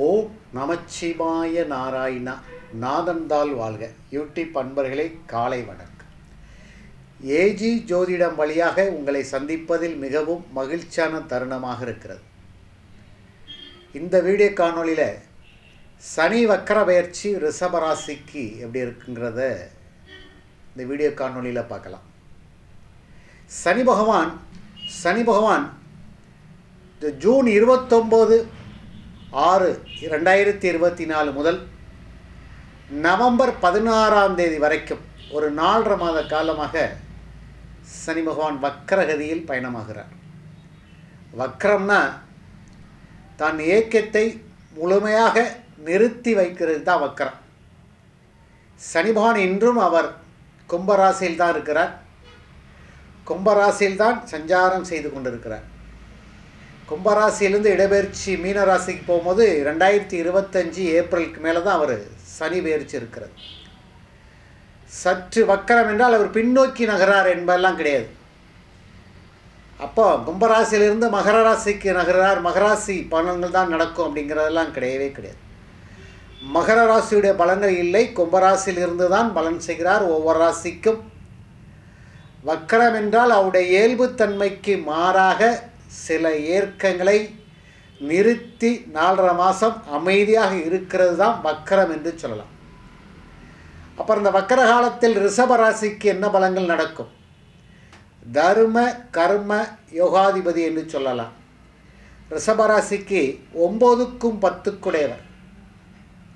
ஓ நமச்சிவாய நாராயணா நாதந்தால் வாழ்க. யூடியூப் அன்பர்களை காலை வணக்கம். ஏஜி ஜோதிடம் வழியாக உங்களை சந்திப்பதில் மிகவும் மகிழ்ச்சியான தருணமாக இருக்கிறது. இந்த வீடியோ காணொலியில் சனி வக்கர பயிற்சி ரிஷபராசிக்கு எப்படி இருக்குங்கிறத இந்த வீடியோ காணொலியில் பார்க்கலாம். சனி பகவான் சனி பகவான் ஜூன் இருபத்தொம்போது ஆறு ரெண்டாயிரத்தி இருபத்தி நாலு முதல் நவம்பர் பதினாறாம் தேதி வரைக்கும் ஒரு நாலரை மாத காலமாக சனி பகவான் வக்கரகதியில் பயணமாகிறார். வக்கரம்னா தான் இயக்கத்தை முழுமையாக நிறுத்தி வைக்கிறது தான் வக்கரம் சனி பகவான் இன்றும் அவர் கும்பராசியில் தான் இருக்கிறார். கும்பராசியில் தான் சஞ்சாரம் செய்து கொண்டிருக்கிறார். கும்பராசியிலிருந்து இடப்பெயர்ச்சி மீனராசிக்கு போகும்போது ரெண்டாயிரத்தி இருபத்தஞ்சி ஏப்ரலுக்கு மேலே தான் அவர் சனி பெயர்ச்சி இருக்கிறது. சற்று வக்கரம் என்றால் அவர் பின்னோக்கி நகரார் என்பதெல்லாம் கிடையாது. அப்போ கும்பராசியிலிருந்து மகர ராசிக்கு நகரார் மகராசி பலன்கள் தான் நடக்கும் அப்படிங்கிறதெல்லாம் கிடையவே கிடையாது. மகர ராசியுடைய பலன்கள் இல்லை கும்பராசியிலிருந்து தான் பலன் செய்கிறார் ஒவ்வொரு ராசிக்கும். வக்கரம் என்றால் அவருடைய இயல்புத்தன்மைக்கு மாறாக சில ஏற்கங்களை நிறுத்தி நாலரை மாதம் அமைதியாக இருக்கிறது தான் வக்கரம் என்று சொல்லலாம். அப்புறம் இந்த வக்கர காலத்தில் ரிஷபராசிக்கு என்ன பலங்கள் நடக்கும்? தர்ம கர்ம யோகாதிபதி என்று சொல்லலாம். ரிஷபராசிக்கு ஒம்போதுக்கும் பத்துக்குடையவர்.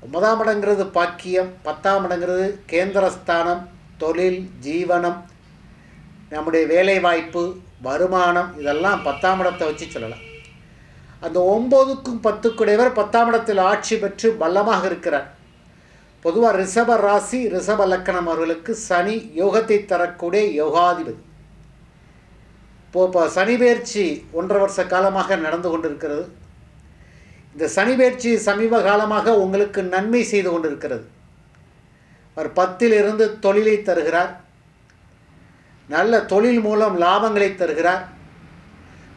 ஒன்பதாம் இடங்கிறது பாக்கியம் பத்தாம் இடங்கிறது கேந்திரஸ்தானம் தொழில் ஜீவனம் நம்முடைய வேலைவாய்ப்பு வருமானம் இதெல்லாம் பத்தாம் இடத்தை வச்சு சொல்லலாம். அந்த ஒம்போதுக்கும் பத்துக்குடையவர் பத்தாம் இடத்தில் ஆட்சி பெற்று பலமாக இருக்கிறார். பொதுவாக ரிஷப ராசி ரிஷப லக்கணம் அவர்களுக்கு சனி யோகத்தை தரக்கூடிய யோகாதிபதி. இப்போ இப்போ சனி பயிற்சி ஒன்றரை வருஷ காலமாக நடந்து கொண்டிருக்கிறது. இந்த சனி பயிற்சி சமீப காலமாக உங்களுக்கு நன்மை செய்து கொண்டிருக்கிறது. அவர் பத்திலிருந்து தொழிலை தருகிறார். நல்ல தொழில் மூலம் லாபங்களை தருகிறார்.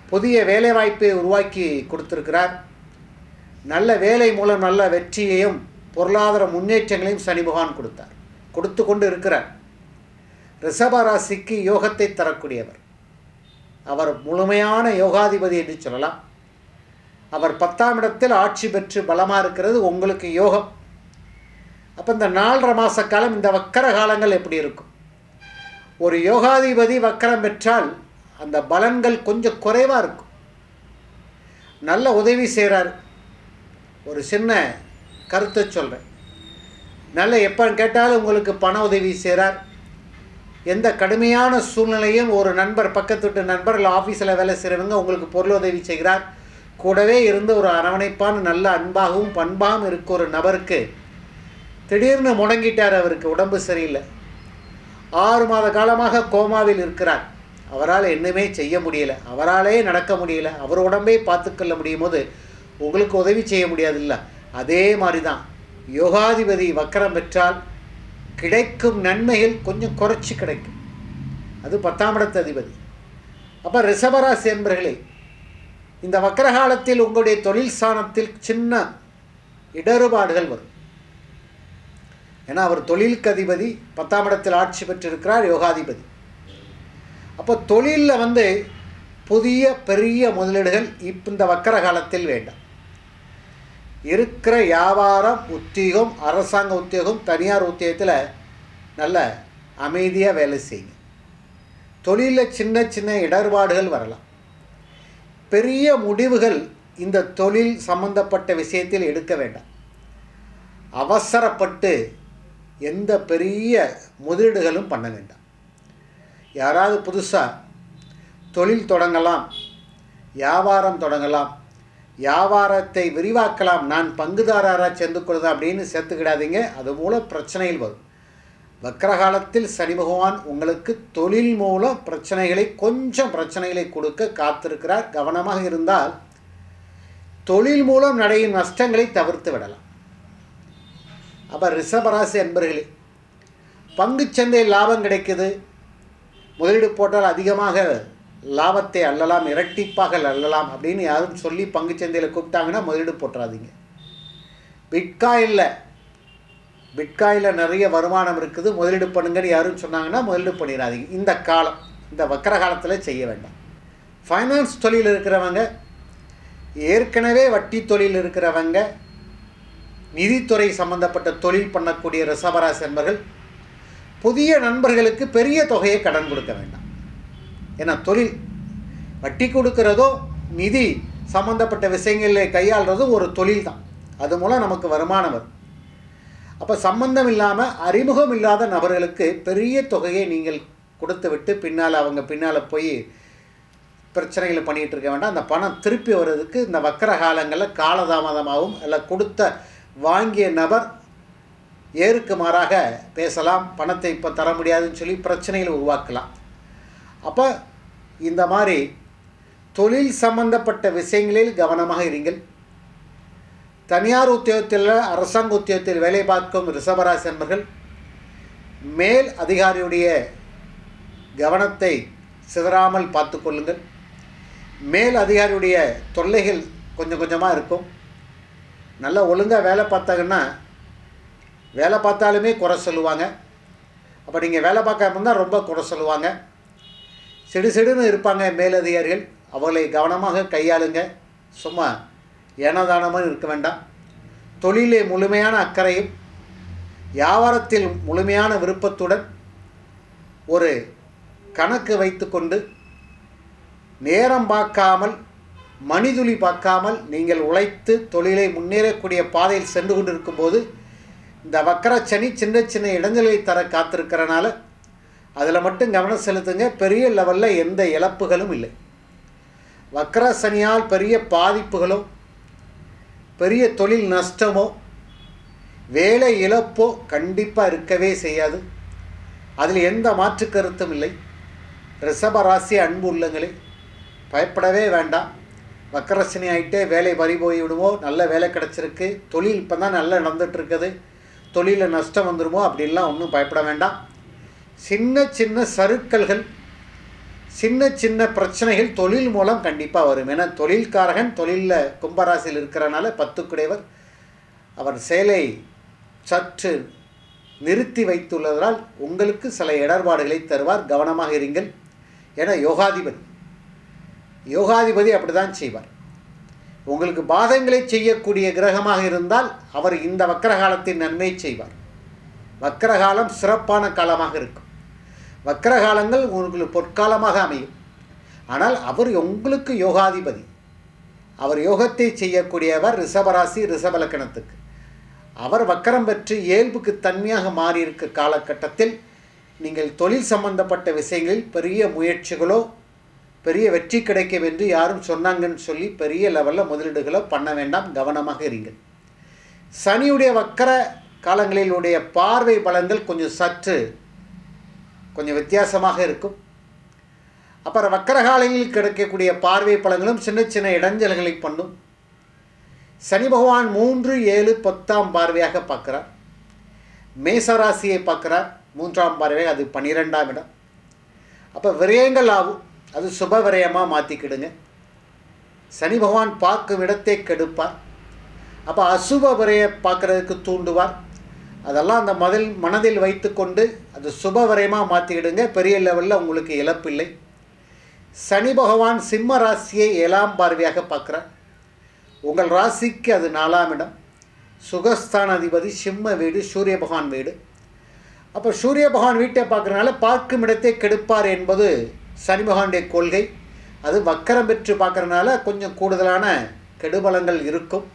புதிய வேலைவாய்ப்பை உருவாக்கி கொடுத்திருக்கிறார். நல்ல வேலை மூலம் நல்ல வெற்றியையும் பொருளாதார முன்னேற்றங்களையும் சனி பகவான் கொடுத்தார். கொடுத்து கொண்டு இருக்கிறார். ரிஷபராசிக்கு யோகத்தை தரக்கூடியவர். அவர் முழுமையான யோகாதிபதி என்று சொல்லலாம். அவர் பத்தாம் இடத்தில் ஆட்சி பெற்று பலமாக இருக்கிறது உங்களுக்கு யோகம். அப்போ இந்த நாலரை மாத காலம் இந்த வக்கர காலங்கள் எப்படி இருக்கும்? ஒரு யோகாதிபதி வக்கரம் பெற்றால் அந்த பலன்கள் கொஞ்சம் குறைவாக இருக்கும். நல்ல உதவி செய்கிறார் ஒரு சின்ன கருத்தை சொல்கிறேன் நல்ல எப்போ கேட்டாலும் உங்களுக்கு பண உதவி செய்கிறார் எந்த கடுமையான சூழ்நிலையும் ஒரு நண்பர் பக்கத்து விட்டு நண்பர் இல்லை ஆஃபீஸில் வேலை செய்கிறவங்க உங்களுக்கு பொருள் உதவி செய்கிறார். கூடவே இருந்து ஒரு அரவணைப்பான நல்ல அன்பாகவும் பண்பாகவும் இருக்க ஒரு நபருக்கு திடீர்னு முடங்கிட்டார் அவருக்கு உடம்பு சரியில்லை. ஆறு மாத காலமாக கோமாவில் இருக்கிறார். அவரால் என்னமே செய்ய முடியல. அவராலே நடக்க முடியல. அவர் உடம்பே பார்த்துக்கொள்ள முடியும் போது உங்களுக்கு உதவி செய்ய முடியாதுல்ல? அதே மாதிரி தான் யோகாதிபதி வக்கரம் பெற்றால் கிடைக்கும் நன்மைகள் கொஞ்சம் குறைச்சி கிடைக்கும். அது பத்தாம் இடத்து அதிபதி. அப்போ ரிஷபராசி என்பர்களே இந்த வக்கரகாலத்தில் உங்களுடைய தொழில் ஸ்தானத்தில் சின்ன இடறுபாடுகள் வரும். ஏன்னா அவர் தொழிலுக்கு அதிபதி பத்தாம் இடத்தில் ஆட்சி பெற்றிருக்கிறார் யோகாதிபதி. அப்போ தொழிலில் வந்து புதிய பெரிய முதலீடுகள் இப்போ இந்த வக்கர காலத்தில் வேண்டாம். இருக்கிற வியாபாரம் உத்தியோகம் அரசாங்க உத்தியோகம் தனியார் உத்தியோகத்தில் நல்ல அமைதியாக வேலை செய்யுங்க. தொழிலில் சின்ன சின்ன இடர்பாடுகள் வரலாம். பெரிய முடிவுகள் இந்த தொழில் சம்பந்தப்பட்ட விஷயத்தில் எடுக்க வேண்டாம். அவசரப்பட்டு எந்த பெரிய முதலீடுகளும் பண்ண வேண்டாம். யாராவது புதுசாக தொழில் தொடங்கலாம் வியாபாரம் தொடங்கலாம் வியாபாரத்தை விரிவாக்கலாம் நான் பங்குதாரராக சேர்ந்து கொள்ளுது அப்படின்னு சேர்த்துக்கிடாதீங்க. அது மூலம் பிரச்சனைகள் வரும். வக்கரகாலத்தில் சனி பகவான் உங்களுக்கு தொழில் மூலம் பிரச்சனைகளை கொஞ்சம் பிரச்சனைகளை கொடுக்க காத்திருக்கிறார். கவனமாக இருந்தால் தொழில் மூலம் நடையும் நஷ்டங்களை தவிர்த்து விடலாம். அப்போ ரிஷபராசி அன்பர்களே பங்குச்சந்தையில் லாபம் கிடைக்குது. முதலீடு போட்டால் அதிகமாக லாபத்தை அள்ளலாம் இரட்டிப்பாக அள்ளலாம் அப்படின்னு யாரும் சொல்லி பங்குச்சந்தையில் கூப்பிட்டாங்கன்னா முதலீடு போட்டுறாதீங்க. பிட்காயில் பிட்காயில் நிறைய வருமானம் இருக்குது. முதலீடு பண்ணுங்கன்னு யாரும் சொன்னாங்கன்னா முதலீடு பண்ணிடாதீங்க. இந்த காலம் இந்த வக்கர காலத்தில் செய்ய வேண்டாம். ஃபைனான்ஸ் தொழில் இருக்கிறவங்க ஏற்கனவே வட்டி தொழில் இருக்கிறவங்க நிதித்துறை சம்பந்தப்பட்ட தொழில் பண்ணக்கூடிய ரிஷபராசி நண்பர்கள் புதிய நண்பர்களுக்கு பெரிய தொகையை கடன் கொடுக்க வேண்டாம். ஏன்னா தொழில் வட்டி கொடுக்கிறதோ நிதி சம்பந்தப்பட்ட விஷயங்களை கையாள்றதும் ஒரு தொழில் தான். அது மூலம் நமக்கு வருமானம் வரும். அப்போ சம்பந்தம் இல்லாமல் அறிமுகம் இல்லாத நபர்களுக்கு பெரிய தொகையை நீங்கள் கொடுத்து விட்டு பின்னால் அவங்க பின்னால் போய் பிரச்சனைகளை பண்ணிகிட்டு இருக்க வேண்டாம். அந்த பணம் திருப்பி வர்றதுக்கு இந்த வக்கர காலங்களில் காலதாமதமாகவும் இல்லை கொடுத்த வாங்கிய நபர் ஏருக்கு மாறாக பேசலாம் பணத்தை இப்போ தர முடியாதுன்னு சொல்லி பிரச்சனைகளை உருவாக்கலாம். அப்போ இந்த மாதிரி தொழில் சம்பந்தப்பட்ட விஷயங்களில் கவனமாக இருங்கள். தனியார் உத்தியோகத்தில் அரசாங்க உத்தியோகத்தில் வேலை பார்க்கும் ரிஷபராசி நண்பர்கள் மேல் அதிகாரியுடைய கவனத்தை சிதறாமல் பார்த்து கொள்ளுங்கள். மேல் அதிகாரியுடைய தொல்லைகள் கொஞ்சம் கொஞ்சமாக இருக்கும். நல்லா ஒழுங்காக வேலை பார்த்தாங்கன்னா வேலை பார்த்தாலுமே குறை சொல்லுவாங்க. அப்போ நீங்கள் வேலை பார்க்காம இருந்தால் ரொம்ப குறை சொல்லுவாங்க. சிடு சிடுன்னு இருப்பாங்க மேலதிகாரிகள். அவர்களை கவனமாக கையாளுங்க. சும்மா ஏனதானமாக இருக்க வேண்டாம். தொழிலே முழுமையான அக்கறையும் வியாபாரத்தில் முழுமையான விருப்பத்துடன் ஒரு கணக்கு வைத்துக்கொண்டு நேரம் பார்க்காமல் மணிதுளி பார்க்காமல் நீங்கள் உழைத்து தொழிலை முன்னேறக்கூடிய பாதையில் சென்று கொண்டிருக்கும் போது இந்த வக்கரச்சனி சின்ன சின்ன இடங்களை தர காத்திருக்கிறனால அதில் மட்டும் கவனம் செலுத்துங்க. பெரிய லெவலில் எந்த இழப்புகளும் இல்லை. வக்கர சனியால் பெரிய பாதிப்புகளோ பெரிய தொழில் நஷ்டமோ வேலை இழப்போ கண்டிப்பாக இருக்கவே செய்யாது. அதில் எந்த மாற்று கருத்தும் இல்லை. ரிஷபராசி அன்பு உள்ளங்களே பயப்படவே வேண்டாம். வக்கரசனி ஆகிட்டே வேலை பறி போய் விடுவோம் நல்ல வேலை கிடச்சிருக்கு. தொழில் இப்போ தான் நல்லா நடந்துகிட்ருக்குது தொழிலில் நஷ்டம் வந்துடுமோ அப்படின்லாம் ஒன்றும் பயப்பட வேண்டாம். சின்ன சின்ன சருக்கல்கள் சின்ன சின்ன பிரச்சனைகள் தொழில் மூலம் கண்டிப்பாக வரும். ஏன்னா தொழில்காரகன் தொழிலில் கும்பராசியில் இருக்கிறனால பத்துக்குடையவர். அவர் செயலை சற்று நிறுத்தி வைத்துள்ளதால் உங்களுக்கு சில இடர்பாடுகளை தருவார். கவனமாக இருங்கள். என யோகாதிபதி. யோகாதிபதி அப்படி தான் செய்வார். உங்களுக்கு பாதங்களை செய்யக்கூடிய கிரகமாக இருந்தால் அவர் இந்த வக்கரகாலத்தின் நன்மை செய்வார். வக்கரகாலம் சிறப்பான காலமாக இருக்கும். வக்கரகாலங்கள் உங்களுக்கு பொற்காலமாக அமையும். ஆனால் அவர் உங்களுக்கு யோகாதிபதி. அவர் யோகத்தை செய்யக்கூடியவர் ரிஷபராசி ரிஷபலக்கணத்துக்கு அவர் வக்கரம் பெற்று இயல்புக்கு தன்மையாக மாறியிருக்க காலகட்டத்தில் நீங்கள் தொழில் சம்பந்தப்பட்ட விஷயங்களில் பெரிய முயற்சிகளோ பெரிய வெற்றி கிடைக்கும் என்று யாரும் சொன்னாங்கன்னு சொல்லி பெரிய லெவலில் முதலீடுகளை பண்ண வேண்டாம் கவனமாக இருங்கள். சனியுடைய வக்கர காலங்களிலுடைய பார்வை பலன்கள் கொஞ்சம் சற்று கொஞ்சம் வித்தியாசமாக இருக்கும். அப்புறம் வக்கர காலங்களில் கிடைக்கக்கூடிய பார்வை பலன்களும் சின்ன சின்ன இடைஞ்சல்களை பண்ணும். சனி பகவான் மூன்று ஏழு பத்தாம் பார்வையாக பார்க்குறார். மேசராசியை பார்க்குறார். மூன்றாம் பார்வை அது பன்னிரெண்டாம் இடம். அப்போ விரயங்கள் ஆகும். அது சுபவிரயமாக மாற்றிக்கிடுங்க சனி பகவான் பார்க்கும் இடத்தை கெடுப்பார். அப்போ அசுப விரையை பார்க்குறதுக்கு தூண்டுவார். அதெல்லாம் அந்த மதில் மனதில் வைத்துக்கொண்டு அது சுப விரயமாக மாற்றிக்கிடுங்க பெரிய லெவலில் உங்களுக்கு இழப்பில்லை. சனி பகவான் சிம்ம ராசியை ஏழாம் பார்வையாக பார்க்குறார். உங்கள் ராசிக்கு அது நாலாம் இடம். சுகஸ்தான அதிபதி சிம்ம வீடு சூரிய பகவான் வீடு. அப்போ சூரிய பகவான் வீட்டை பார்க்குறனால பார்க்கும் இடத்தை கெடுப்பார் என்பது சனிமகானுடைய கொள்கை. அது வக்கரம் பெற்று பார்க்குறதுனால கொஞ்சம் கூடுதலான கெடுபலங்கள் இருக்கும்.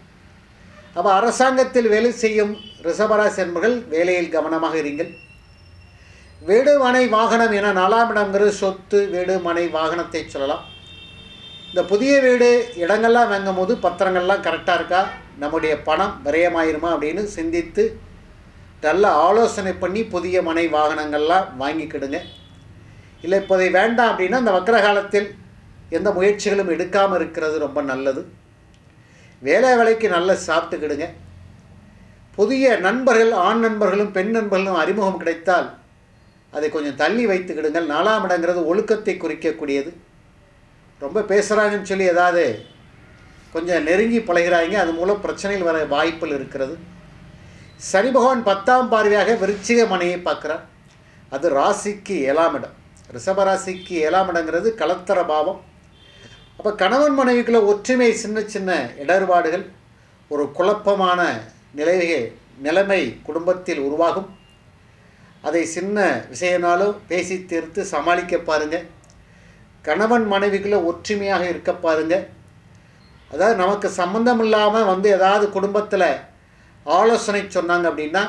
அப்போ அரசாங்கத்தில் வேலை செய்யும் ரிஷபராசி என்பர்கள் வேலையில் கவனமாக இருங்கள். வீடு மனை வாகனம் என நாலாம் இடங்கிறது சொத்து வீடு மனை வாகனத்தை சொல்லலாம். இந்த புதிய வீடு இடங்கள்லாம் வாங்கும் போது பத்திரங்கள்லாம் கரெக்டாக இருக்கா? நம்முடைய பணம் விரயமாயிருமா அப்படின்னு சிந்தித்து நல்ல ஆலோசனை பண்ணி புதிய மனை வாகனங்கள்லாம் வாங்கிக்கிடுங்க. இல்லை இப்போதை வேண்டாம் அப்படின்னா அந்த வக்கர காலத்தில் எந்த முயற்சிகளும் எடுக்காமல் இருக்கிறது ரொம்ப நல்லது. வேலை வேலைக்கு நல்லா சாப்பிட்டுக்கிடுங்க. புதிய நண்பர்கள் ஆண் நண்பர்களும் பெண் நண்பர்களும் அறிமுகம் கிடைத்தால் அதை கொஞ்சம் தள்ளி வைத்துக்கிடுங்கள். நாலாம் இடங்கிறது ஒழுக்கத்தை குறிக்கக்கூடியது. ரொம்ப பேசுகிறாங்கன்னு சொல்லி ஏதாவது கொஞ்சம் நெருங்கி பழகிறாங்க அது மூலம் பிரச்சனையில் வர வாய்ப்புகள் இருக்கிறது. சனி பகவான் பத்தாம் பார்வையாக விருச்சிக மனையை பார்க்குறார். அது ராசிக்கு ஏழாம் இடம். ரிஷபராசிக்கு ஏழாம் இடங்கிறது கலத்தர பாவம். அப்போ கணவன் மனைவிக்குள்ள ஒற்றுமை சின்ன சின்ன இடர்பாடுகள் ஒரு குழப்பமான நிலையை நிலைமை குடும்பத்தில் உருவாகும். அதை சின்ன விஷயனாலும் பேசி தீர்த்து சமாளிக்க பாருங்க. கணவன் மனைவிக்குள்ள ஒற்றுமையாக இருக்க பாருங்க. அதாவது நமக்கு சம்மந்தம் இல்லாமல் வந்து ஏதாவது குடும்பத்தில் ஆலோசனை சொன்னாங்க அப்படின்னா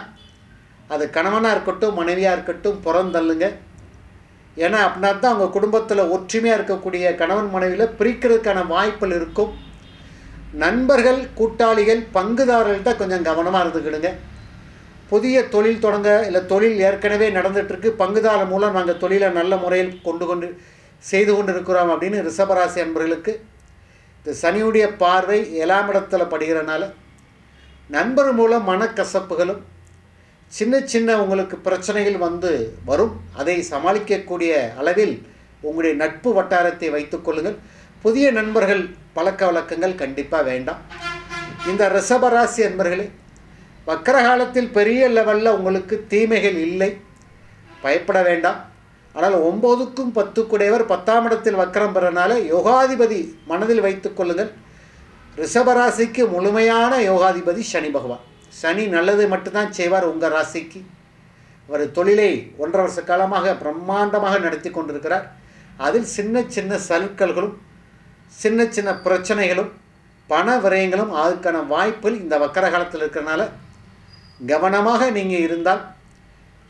அது கணவனாக இருக்கட்டும் மனைவியாக இருக்கட்டும் புறந்தள்ளுங்க ஏன்னா அப்படின்னா தான் அவங்க குடும்பத்தில் ஒற்றுமையாக இருக்கக்கூடிய கணவன் மனைவியில் பிரிக்கிறதுக்கான வாய்ப்புகள் இருக்கும். நண்பர்கள் கூட்டாளிகள் பங்குதாரர்கள்ட்ட கொஞ்சம் கவனமாக இருந்துக்கிடுங்க. புதிய தொழில் தொடங்க இல்லை தொழில் ஏற்கனவே நடந்துகிட்ருக்கு பங்குதாரர் மூலம் நாங்கள் தொழிலை நல்ல முறையில் கொண்டு கொண்டு செய்து கொண்டு இருக்கிறோம் அப்படின்னு ரிஷபராசி அன்பர்களுக்கு இந்த சனியுடைய பார்வை ஏழாம் இடத்துல படுகிறனால நண்பர் மூலம் மனக்கசப்புகளும் சின்ன சின்ன உங்களுக்கு பிரச்சனைகள் வந்து வரும். அதை சமாளிக்கக்கூடிய அளவில் உங்களுடைய நட்பு வட்டாரத்தை வைத்துக்கொள்ளுங்கள் புதிய நண்பர்கள் பழக்க வழக்கங்கள் கண்டிப்பாக வேண்டாம். இந்த ரிஷபராசி அன்பர்களே வக்கரகாலத்தில் பெரிய லெவலில் உங்களுக்கு தீமைகள் இல்லை. பயப்பட வேண்டாம். ஆனால் ஒம்போதுக்கும் பத்துக்குடையவர் பத்தாம் இடத்தில் வக்கரம் பெறனால யோகாதிபதி மனதில் வைத்துக்கொள்ளுங்கள் ரிஷபராசிக்கு முழுமையான யோகாதிபதி சனி பகவான். சனி நல்லது மட்டும்தான் செய்வார் உங்கள் ராசிக்கு. அவர் தொழிலை ஒன்றரை வருஷ காலமாக பிரம்மாண்டமாக நடத்தி கொண்டிருக்கிறார். அதில் சின்ன சின்ன சலுக்கல்களும் சின்ன சின்ன பிரச்சனைகளும் பண விரயங்களும் அதுக்கான வாய்ப்புகள் இந்த வக்கர காலத்தில் இருக்கிறனால கவனமாக நீங்கள் இருந்தால்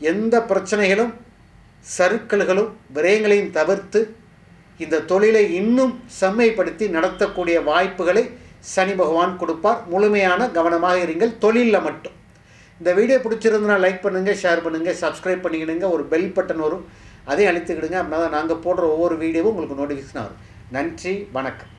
எந்த பிரச்சனைகளும் சருக்கல்களும் விரயங்களையும் தவிர்த்து இந்த தொழிலை இன்னும் செம்மைப்படுத்தி நடத்தக்கூடிய வாய்ப்புகளை சனி பகவான் கொடுப்பார். முழுமையான கவனமாக இருங்கள். தொழிலில் மட்டும். இந்த வீடியோ பிடிச்சிருந்தனா லைக் பண்ணுங்கள் ஷேர் பண்ணுங்கள் சப்ஸ்கிரைப் பண்ணிக்கிடுங்க. ஒரு பெல் பட்டன் வரும். அதையும் அழுத்திக்கிடுங்க. அப்படின்னா தான் நாங்கள் போடுற ஒவ்வொரு வீடியோவும் உங்களுக்கு நோட்டிஃபிகேஷன் வரும். நன்றி வணக்கம்.